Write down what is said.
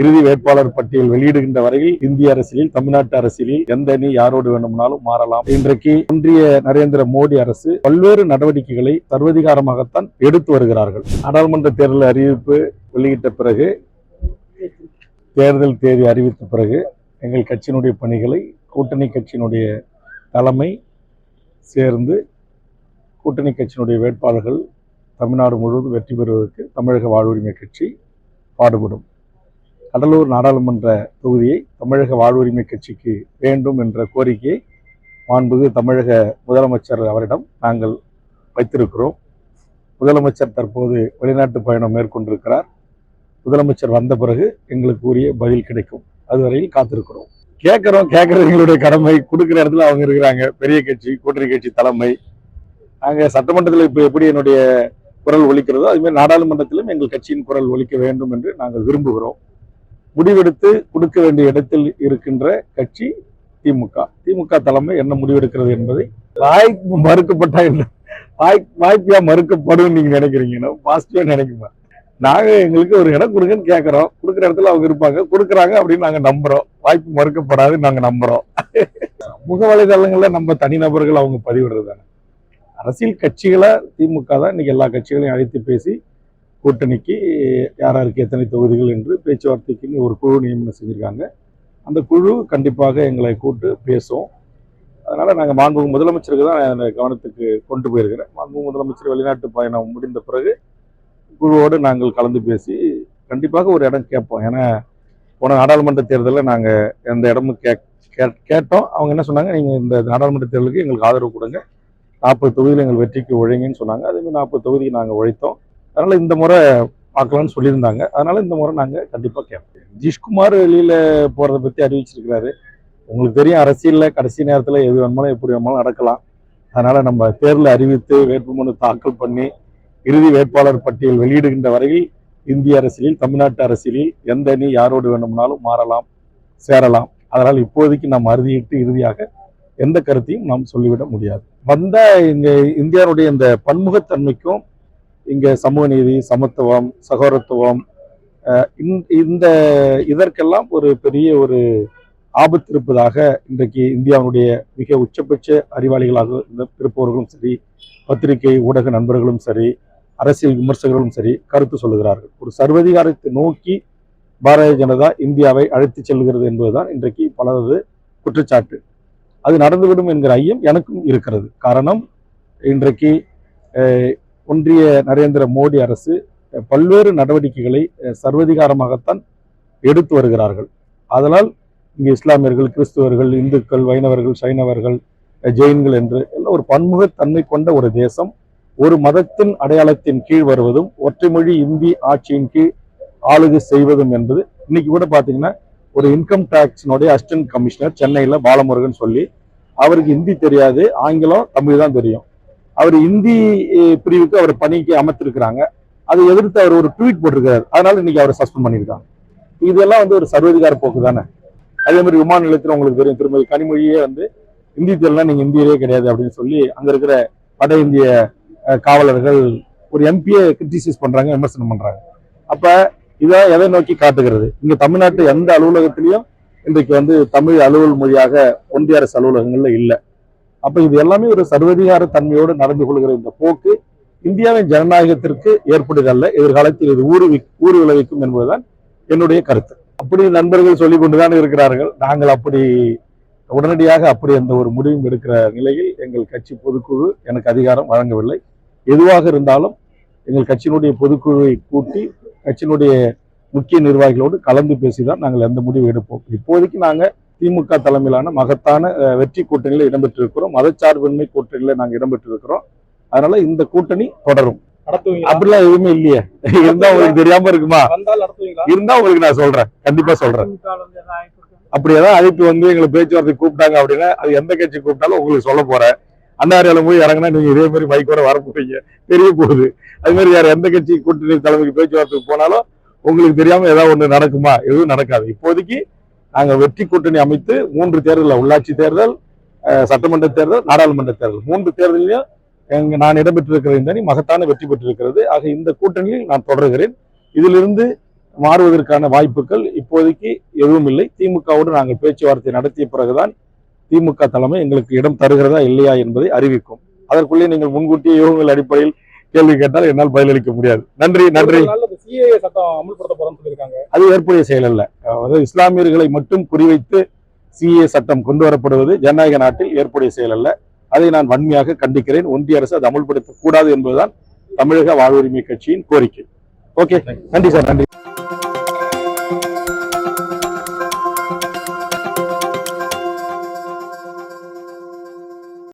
இறுதி வேட்பாளர் பட்டியல் வெளியிடுகின்ற வரையில் இந்திய அரசியலில் தமிழ்நாட்டு அரசியலில் எந்த அணி யாரோடு வேண்டுமானாலும் மாறலாம். இன்றைக்கு ஒன்றிய நரேந்திர மோடி அரசு பல்வேறு நடவடிக்கைகளை சர்வதிகாரமாகத்தான் எடுத்து வருகிறார்கள். நாடாளுமன்ற தேர்தல் அறிவிப்பு வெளியிட்ட பிறகு தேர்தல் தேதி அறிவித்த பிறகு எங்கள் கட்சியினுடைய பணிகளை கூட்டணி கட்சியினுடைய தலைமை சேர்ந்து கூட்டணி கட்சியினுடைய வேட்பாளர்கள் தமிழ்நாடு முழுவதும் வெற்றி பெறுவதற்கு தமிழக வாழ்வுரிமை கட்சி பாடுபடும். கடலூர் நாடாளுமன்ற தொகுதியை தமிழக வாழ்வுரிமை கட்சிக்கு வேண்டும் என்ற கோரிக்கையை மாண்புகு தமிழக முதலமைச்சர் அவரிடம் நாங்கள் வைத்திருக்கிறோம். முதலமைச்சர் தற்போது வெளிநாட்டு பயணம் மேற்கொண்டிருக்கிறார். முதலமைச்சர் வந்த பிறகு எங்களுக்கு உரிய பதில் கிடைக்கும். அதுவரையில் காத்திருக்கிறோம். கேட்குறோம் கேட்கறது எங்களுடைய கடமை. கொடுக்குற இடத்துல அவங்க இருக்கிறாங்க. பெரிய கட்சி கூட்டணி கட்சி தலைமை. நாங்கள் சட்டமன்றத்தில் இப்போ எப்படி என்னுடைய குரல் ஒழிக்கிறதோ அதுமாதிரி நாடாளுமன்றத்திலும் எங்கள் கட்சியின் குரல் ஒழிக்க வேண்டும் என்று நாங்கள் விரும்புகிறோம். முடிவெடுத்து கொடுக்க வேண்டிய இடத்தில் இருக்கின்ற கட்சி திமுக. திமுக தலைமை என்ன முடிவெடுக்கிறது என்பதை வாய்ப்பு மறுக்கப்பட்டா என்ன? வாய் வாய்ப்பியா மறுக்கப்படும் நீங்க நினைக்கிறீங்கன்னா பாசிட்டிவா நினைக்குமா? நாங்க எங்களுக்கு ஒரு இடம் கொடுங்கன்னு கேட்கறோம் கொடுக்குற இடத்துல அவங்க இருப்பாங்க. கொடுக்குறாங்க அப்படின்னு நாங்க நம்புறோம். வாய்ப்பு மறுக்கப்படாது நாங்க நம்புறோம். சமூக வலைதளங்கள்ல நம்ம தனிநபர்கள் அவங்க பதிவிடுறது தானே அரசியல் கட்சிகளை திமுக தான் இன்னைக்கு எல்லா கட்சிகளையும் அழைத்து பேசி கூட்டணிக்கு யார் யாருக்கு எத்தனை தொகுதிகள் என்று பேச்சுவார்த்தைக்குன்னு ஒரு குழு நியமனம் செஞ்சுருக்காங்க. அந்த குழு கண்டிப்பாக எங்களை கூட்டு பேசும். அதனால் நாங்கள் மாண்புமிகு முதலமைச்சருக்கு தான் அந்த கவனத்துக்கு கொண்டு போயிருக்கிறேன். மாண்புமிகு முதலமைச்சர் வெளிநாட்டு பயணம் முடிந்த பிறகு குழுவோடு நாங்கள் கலந்து பேசி கண்டிப்பாக ஒரு இடம் கேட்போம். ஏன்னா போன நாடாளுமன்ற தேர்தலில் நாங்கள் எந்த இடமும் கே கேட்டோம். அவங்க என்ன சொன்னாங்க? நீங்கள் இந்த நாடாளுமன்ற தேர்தலுக்கு எங்களுக்கு ஆதரவு கொடுங்க. நாற்பது தொகுதியில் எங்கள் வெற்றிக்கு உழைங்கன்னு சொன்னாங்க. அதேமாதிரி நாற்பது தொகுதிக்கு நாங்கள் உழைத்தோம். அதனால் இந்த முறை பார்க்கலாம்னு சொல்லியிருந்தாங்க. அதனால் இந்த முறை நாங்கள் கண்டிப்பாக கேட்போம். நிதிஷ்குமார் வெளியில் போகிறத பற்றி அறிவிச்சிருக்கிறாரு. உங்களுக்கு தெரியும் அரசியலில் கடைசி நேரத்தில் எது வேணுமாலும் எப்படி வேணுமாலும் நடக்கலாம். அதனால் நம்ம தேர்தல் அறிவித்து வேட்புமனு தாக்கல் பண்ணி இறுதி வேட்பாளர் பட்டியல் வெளியிடுகின்ற வரையில் இந்திய அரசியலில் தமிழ்நாட்டு அரசியலில் எந்த அணி யாரோடு வேண்டுமானாலும் மாறலாம் சேரலாம். அதனால் இப்போதைக்கு நாம் அறுதியிட்டு இறுதியாக எந்த கருத்தையும் நாம் சொல்லிவிட முடியாது. வந்த இங்கே இந்தியாவுடைய இந்த பன்முகத்தன்மைக்கும் இங்கே சமூக நீதி சமத்துவம் சகோதரத்துவம் இந்த- இதற்கெல்லாம் ஒரு பெரிய ஒரு ஆபத்து இருப்பதாக இன்றைக்கு இந்தியாவுடைய மிக உச்சபட்ச அறிவாளிகளாக இருப்பவர்களும் சரி பத்திரிகை ஊடக நண்பர்களும் சரி அரசியல் விமர்சகர்களும் சரி கருத்து சொல்லுகிறார்கள். ஒரு சர்வதிகாரத்தை நோக்கி பாரதிய ஜனதா இந்தியாவை அழைத்துச் செல்கிறது என்பதுதான் இன்றைக்கு பலரது குற்றச்சாட்டு. அது நடந்துவிடும் என்கிற ஐயம் எனக்கும் இருக்கிறது. காரணம் இன்றைக்கு ஒன்றிய நரேந்திர மோடி அரசு பல்வேறு நடவடிக்கைகளை சர்வதிகாரமாகத்தான் எடுத்து வருகிறார்கள். அதனால் இங்கு இஸ்லாமியர்கள் கிறிஸ்துவர்கள் இந்துக்கள் வைணவர்கள் சைனவர்கள் ஜெயின்கள் என்று எல்லாம் ஒரு பன்முகத்தன்மை கொண்ட ஒரு தேசம். ஒரு மதத்தின் அடையாளத்தின் கீழ் வருவதும் ஒற்றைமொழி இந்தி ஆட்சியின் கீழ் ஆளுகை செய்வதும் என்பது இன்னைக்கு கூட பார்த்தீங்கன்னா ஒரு இன்கம் டேக்ஸினுடைய அசிஸ்டன்ட் கமிஷனர் சென்னையில் பாலமுருகன் சொல்லி அவருக்கு ஹிந்தி தெரியாது ஆங்கிலம் தமிழ் தான் தெரியும். அவர் இந்தி பிரிவுக்கு அவர் பணிக்கு அமர்த்திருக்கிறாங்க. அதை எதிர்த்து அவர் ஒரு ட்வீட் போட்டிருக்காரு அதனால இன்னைக்கு அவரை சஸ்பெண்ட் பண்ணியிருக்காங்க. இதெல்லாம் வந்து ஒரு சர்வதிகார போக்கு தானே? அதே மாதிரி விமான நிலையத்தில் உங்களுக்கு தெரியும் திருமதி கனிமொழியே வந்து இந்தி தெரியலாம் நீங்கள் இந்தியரே கிடையாது அப்படின்னு சொல்லி அங்கே இருக்கிற வட இந்திய காவலர்கள் ஒரு எம்பியை கிரிட்டிசைஸ் பண்ணுறாங்க விமர்சனம் பண்ணுறாங்க அப்போ இதை எதை நோக்கி காட்டுகிறது? இங்கே தமிழ்நாட்டு எந்த அலுவலகத்திலையும் இன்றைக்கு வந்து தமிழ் அலுவல் மொழியாக ஒன்றிய அரசு அலுவலகங்கள்ல இல்லை. அப்ப இது எல்லாமே ஒரு சர்வதிகார தன்மையோடு நடந்து கொள்கிற இந்த போக்கு இந்தியாவின் ஜனநாயகத்திற்கு ஏற்படுதல்ல எதிர்காலத்தில் இது ஊறு ஊறு விளைவிக்கும் என்பதுதான் என்னுடைய கருத்து. அப்படி நண்பர்கள் சொல்லிக் கொண்டுதான் இருக்கிறார்கள். நாங்கள் அப்படி உடனடியாக அப்படி அந்த ஒரு முடிவும் எடுக்கிற நிலையில் எங்கள் கட்சி பொதுக்குழு எனக்கு அதிகாரம் வழங்கவில்லை. எதுவாக இருந்தாலும் எங்கள் கட்சியினுடைய பொதுக்குழுவை கூட்டி கட்சியினுடைய முக்கிய நிர்வாகிகளோடு கலந்து பேசி தான் நாங்கள் எந்த முடிவு எடுப்போம். இப்போதைக்கு நாங்கள் திமுக தலைமையிலான மகத்தான வெற்றி கூட்டணியில் இடம்பெற்றிருக்கிறோம். மதச்சார்பின்மை கூட்டணியில் நாங்கள் இடம்பெற்றிருக்கிறோம். அதனால இந்த கூட்டணி தொடரும். அப்படிலாம் எதுவுமே இல்லையே. இருந்தா உங்களுக்கு தெரியாம இருக்குமா? இருந்தா உங்களுக்கு நான் சொல்றேன். கண்டிப்பா சொல்றேன்? அப்படி ஏதாவது அழைப்பு வந்து எங்களை பேச்சுவார்த்தை கூப்பிட்டாங்க அப்படின்னா அது எந்த கட்சி கூப்பிட்டாலும் உங்களுக்கு சொல்ல போறேன். அண்ணாரியால போய் இறங்கினா நீங்க இதே மாதிரி மைக்கோட வர போறீங்க. தெரிய போகுது. அது மாதிரி யார் எந்த கட்சி கூட்டணி தலைமைக்கு பேச்சுவார்த்தைக்கு போனாலும் உங்களுக்கு தெரியாம ஏதாவது ஒண்ணு நடக்குமா? எதுவும் நடக்காது. இப்போதைக்கு நாங்கள் வெற்றி கூட்டணி அமைத்து மூன்று தேர்தலில் உள்ளாட்சி தேர்தல் சட்டமன்ற தேர்தல் நாடாளுமன்ற தேர்தல். மூன்று தேர்தலையும் எங்க நான் இடம்பெற்றிருக்கிற இந்த அணி மகத்தான வெற்றி பெற்றிருக்கிறது. ஆக இந்த கூட்டணியில் நான் தொடர்கிறேன். இதிலிருந்து மாறுவதற்கான வாய்ப்புகள் இப்போதைக்கு எதுவும் இல்லை. திமுகவோடு நாங்கள் பேச்சுவார்த்தை நடத்திய பிறகுதான் திமுக தலைமை எங்களுக்கு இடம் தருகிறதா இல்லையா என்பதை அறிவிக்கும். அதற்குள்ளே நீங்கள் முன்கூட்டிய யோகங்கள் அடிப்படையில் கேள்வி கேட்டால் என்னால் பதிலளிக்க முடியாது. நன்றி நன்றி. அது ஏற்புடைய செயல் அல்ல. அதாவது இஸ்லாமியர்களை மட்டும் குறிவைத்து சிஏ சட்டம் கொண்டு வரப்படுவது ஜனநாயக நாட்டில் ஏற்புடைய செயல் அல்ல. அதை நான் வன்மையாக கண்டிக்கிறேன். ஒன்றிய அரசு அதை அமல்படுத்தக்கூடாது என்பதுதான் தமிழக வாழ்வுரிமை கட்சியின் கோரிக்கை. ஓகே நன்றி சார் நன்றி.